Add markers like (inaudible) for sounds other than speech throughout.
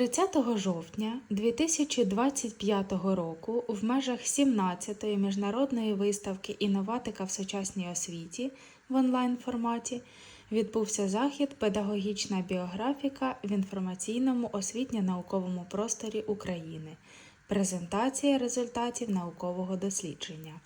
30 жовтня 2025 року в межах 17-ї міжнародної виставки Інноватика в сучасній освіті в онлайн форматі відбувся захід Педагогічна біографіка в інформаційному освітньо-науковому просторі України. Презентація результатів наукового дослідження.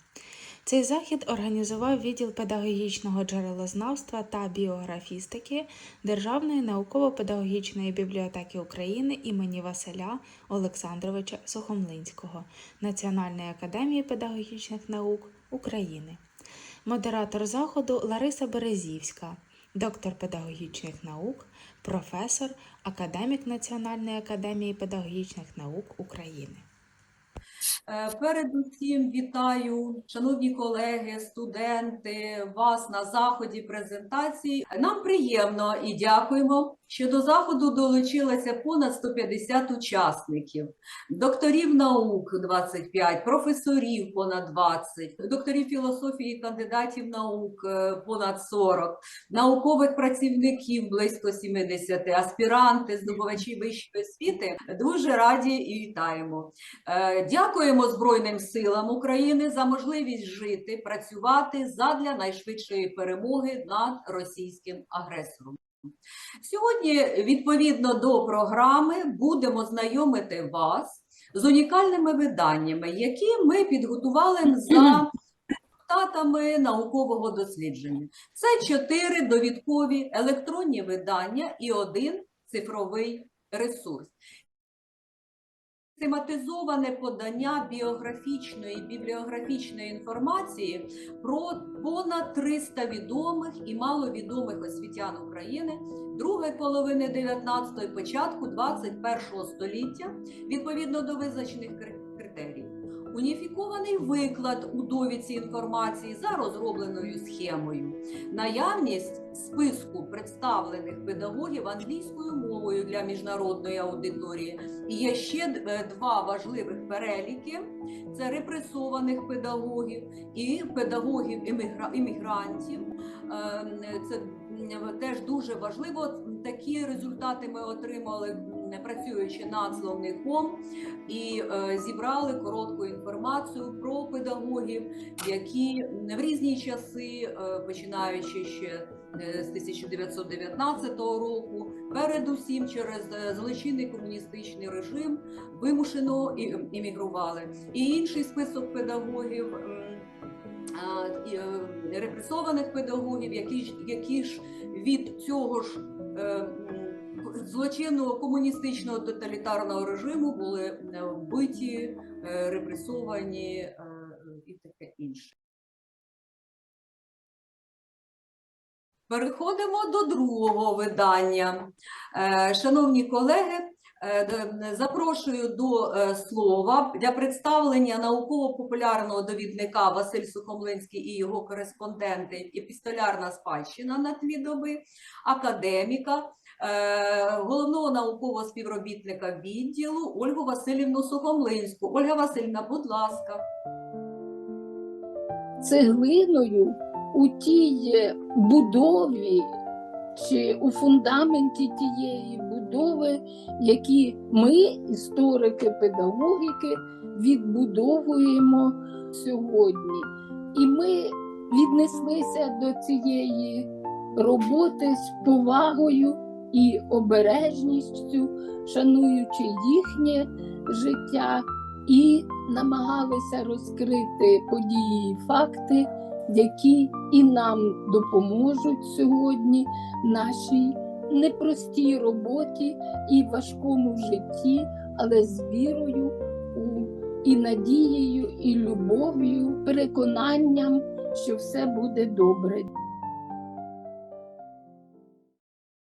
Цей захід організував відділ педагогічного джерелознавства та біографістики Державної науково-педагогічної бібліотеки України імені Василя Олександровича Сухомлинського Національної академії педагогічних наук України. Модератор заходу Лариса Березівська, доктор педагогічних наук, професор, академік Національної академії педагогічних наук України. Е, Передусім вітаю, шановні колеги, студенти, вас на заході презентації. Нам приємно і дякуємо, що до заходу долучилося понад 150 учасників, докторів наук 25, професорів понад 20, докторів філософії, кандидатів наук е, понад 40, наукових працівників близько 70, аспіранти, здобувачі вищої освіти. Дуже раді і вітаємо. Е, Дякуємо Збройним силам України за можливість жити, працювати задля найшвидшої перемоги над російським агресором. Сьогодні, відповідно до програми, будемо знайомити вас з унікальними виданнями, які ми підготували (clears throat) за результатами наукового дослідження. Це чотири довідкові електронні видання і один цифровий ресурс. Систематизоване подання біографічної бібліографічної інформації про понад 300 відомих і маловідомих освітян України другої половини 19-ї, початку 21-го століття відповідно до визначених кри- критеріїв. Уніфікований виклад у довідці інформації за розробленою схемою, наявність списку представлених педагогів англійською мовою для міжнародної аудиторії. І є ще е, два важливих переліки: це репресованих педагогів і педагогів іммігрантів. Е, Це теж дуже важливо. Такі результати ми отримали м, працюючи над словником і е, зібрали коротку інформацію про педагогів, які в різні часи, е, починаючи ще е, з 1919 року, передусім через злочинний комуністичний режим вимушено іммігрували. І інший список педагогів. Репресованих педагогів, які ж які ж від цього ж злочинного комуністичного тоталітарного режиму були е, вбиті, е, репресовані е, і таке інше. Переходимо до другого видання. Шановні колеги, запрошую до слова для представлення науково-популярного довідника Василь Сухомлинський і його кореспонденти «Епістолярна спадщина на тлі доби, академіка, головного наукового співробітника відділу Ольгу Васильівну Сухомлинську. Ольга Васильівна, будь ласка. цеглиною у тій будові чи у фундаменті тієї будови, які ми, історики педагогіки, відбудовуємо сьогодні. І ми віднеслися до цієї роботи з повагою і обережністю, шануючи їхнє життя, і намагалися розкрити події і факти, які і нам допоможуть сьогодні в нашій непростій роботі і важкому житті, але з вірою у і надією, і любов'ю, переконанням, що все буде добре.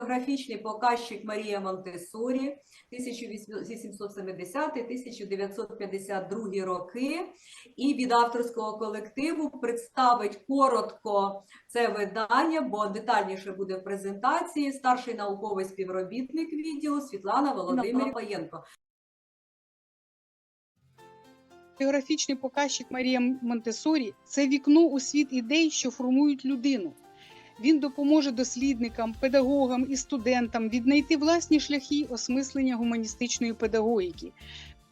Графічний показчик Марія Монтесорі 1870-1952 роки. І від авторського колективу представить коротко це видання, бо детальніше буде в презентації. Старший науковий співробітник відділу Світлана Володимир Паєнко. Біографічний показчик Марія Монтесорі це вікно у світ ідей, що формують людину. Він допоможе дослідникам, педагогам і студентам віднайти власні шляхи осмислення гуманістичної педагогіки,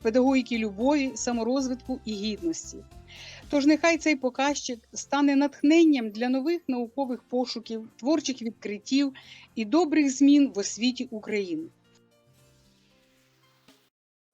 педагогіки любові, саморозвитку і гідності. Тож нехай цей показчик стане натхненням для нових наукових пошуків, творчих відкриттів і добрих змін в освіті України.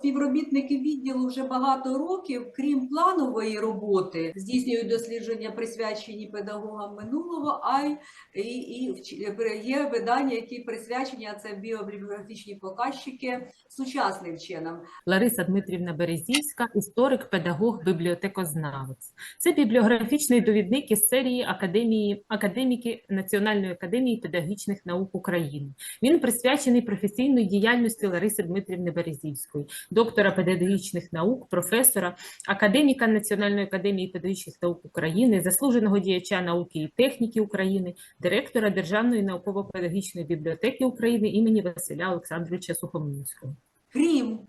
Співробітники відділу вже багато років, крім планової роботи, здійснюють дослідження, присвячені педагогам минулого, а й і, і є видання, які присвячені а це біобліграфічні показчики сучасним вченим. Лариса Дмитрівна Березівська, історик, педагог, бібліотекознавець. Це бібліографічний довідник із серії Академії академіки Національної академії педагогічних наук України. Він присвячений професійної діяльності Лариси Дмитрівни Березівської, доктора педагогічних наук, професора, академіка Національної академії педагогічних наук України, заслуженого діяча науки і техніки України, директора Державної науково-педагогічної бібліотеки України імені Василя Олександровича Сухомлинського. Крім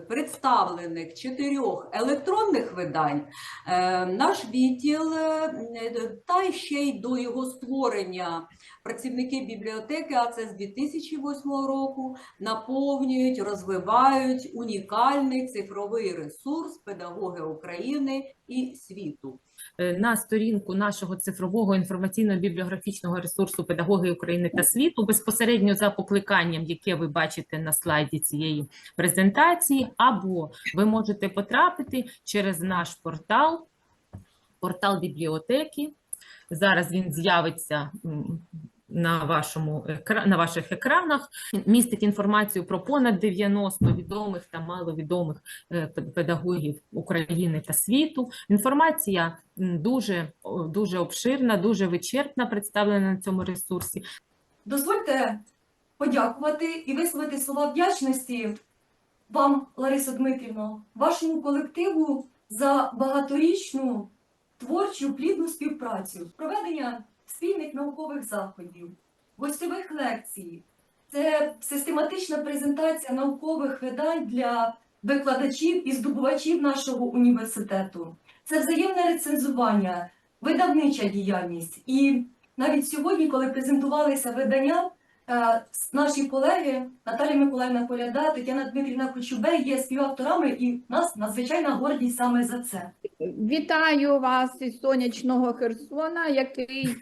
представлених чотирьох електронних видань, е, наш відділ е, та ще й до його створення працівники бібліотеки, а це з 2008 року, наповнюють, розвивають унікальний цифровий ресурс педагоги України і світу. Е, на сторінку нашого цифрового інформаційно-бібліографічного ресурсу Педагоги України та світу безпосередньо за покликанням, яке ви бачите на слайді цієї презентації, або ви можете потрапити через наш портал, портал бібліотеки. Зараз він з'явиться на, вашому на ваших екранах. Містить інформацію про понад 90 відомих та маловідомих е, педагогів України та світу. Інформація дуже, дуже обширна, дуже вичерпна, представлена на цьому ресурсі. Дозвольте подякувати і висловити слова вдячності вам, Ларисо Дмитрівно, вашому колективу за багаторічну творчу плідну співпрацю, проведення спільних наукових заходів, гостьових лекцій. Це систематична презентація наукових видань для викладачів і здобувачів нашого університету. Це взаємне рецензування, видавнича діяльність. І навіть сьогодні, коли презентувалися видання, е, наші колеги Наталія Миколаївна Коляда, Тетяна Дмитрівна Кочубей є співавторами, і в нас надзвичайна гордість саме за це. Вітаю вас із сонячного Херсона, який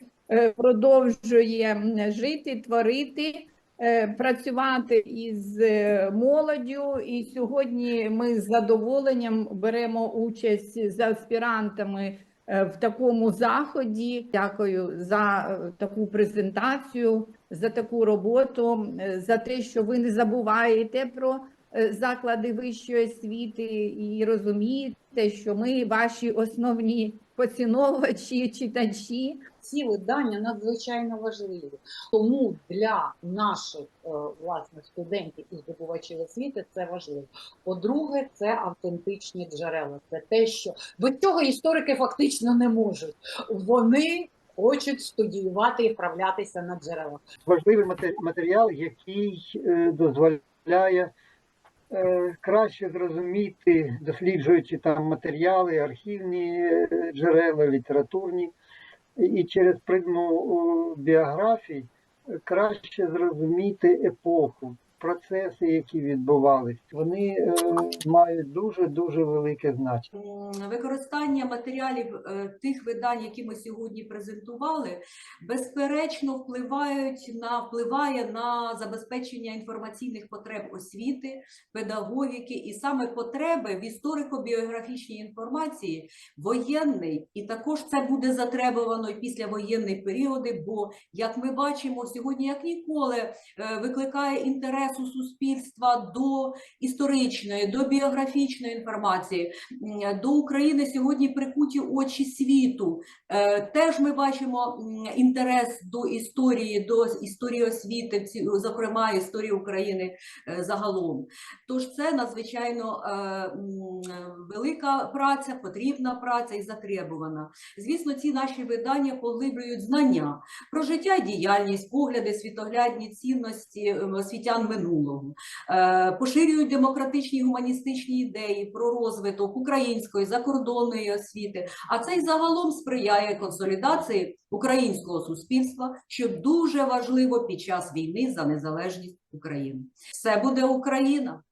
продовжує жити, творити, е, працювати із е, молоддю. І сьогодні ми з задоволенням беремо участь з аспірантами е, в такому заході. Дякую за е, таку презентацію, за таку роботу, е, за те, що ви не забуваєте про е, заклади вищої освіти і розумієте, що ми ваші основні поціновувачі, читачі. Ці видання надзвичайно важливі. Тому для наших е, власне студентів і здобувачів освіти це важливо. По-друге, це автентичні джерела. Це те, що без цього історики фактично не можуть. Вони хочуть студіювати і вправлятися на джерелах. важливий мате- матеріал, який е, дозволяє е, краще зрозуміти, досліджуючи там матеріали, архівні джерела, літературні, і- через призму біографій е, краще зрозуміти епоху, процеси, які відбувались. Вони е, мають дуже дуже велике значення. Використання матеріалів е, тих видань, які ми сьогодні презентували, безперечно впливають на впливає на забезпечення інформаційних потреб освіти, педагогіки і саме потреби в історико-біографічній інформації воєнний, і також це буде затребувано і післявоєнний періоди. Бо як ми бачимо сьогодні, як ніколи е, викликає інтерес у суспільства до історичної, до біографічної інформації. До України сьогодні прикуті очі світу. Е, Теж ми бачимо інтерес до історії, до історії освіти, зокрема історії України е, загалом. Тож це надзвичайно е, велика праця, потрібна праця і затребувана. Звісно, ці наші видання поглиблюють знання про життя діяльність, погляди, світоглядні цінності освітян минулого, е, поширюють демократичні гуманістичні ідеї про розвиток української закордонної освіти. А це й загалом сприяє консолідації українського суспільства, що дуже важливо під час війни за незалежність України. Все буде Україна.